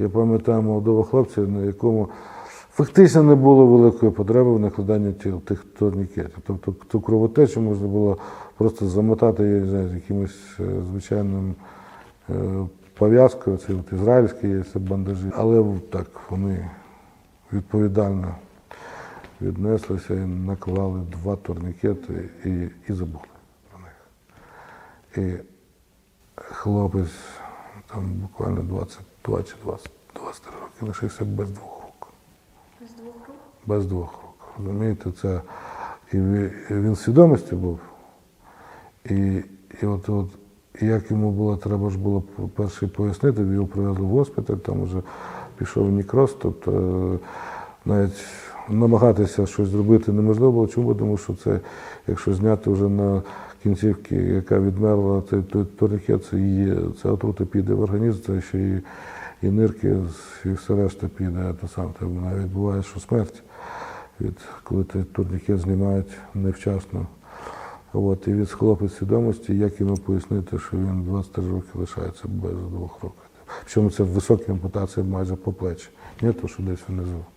Я пам'ятаю молодого хлопця, на якому фактично не було великої потреби в накладанні ті- тих турнікетів. Тобто ту кровотечу можна було просто замотати я не знаю, якимось е, звичайним е, пов'язкою, це от ізраїльські є бандажі. Але так вони відповідально віднеслися і наклали два турнікети і, і забули про них. І хлопець там буквально 22 чи 20, 23 роки лишився без двох рук. З двох рук? Без двох рук. Розумієте, це і він, в свідомості був. І, і от, от як йому було, треба ж було перше пояснити, його привезли в госпіталь, там вже пішов нікроз, тобто е, навіть намагатися щось зробити неможливо було. Чому? Тому що це, якщо зняти вже на кінцівки, яка відмерла, той турнікет, це її, це отрута піде в організм, це ще і, і нирки, і все решта піде, то сам там навіть буває, що смерть від коли турнікет знімають невчасно. От, і від хлопець свідомості, як йому пояснити, що він 23 роки лишається без двох років. Причому це високі ампутації майже по плечі, не то, що десь внизу.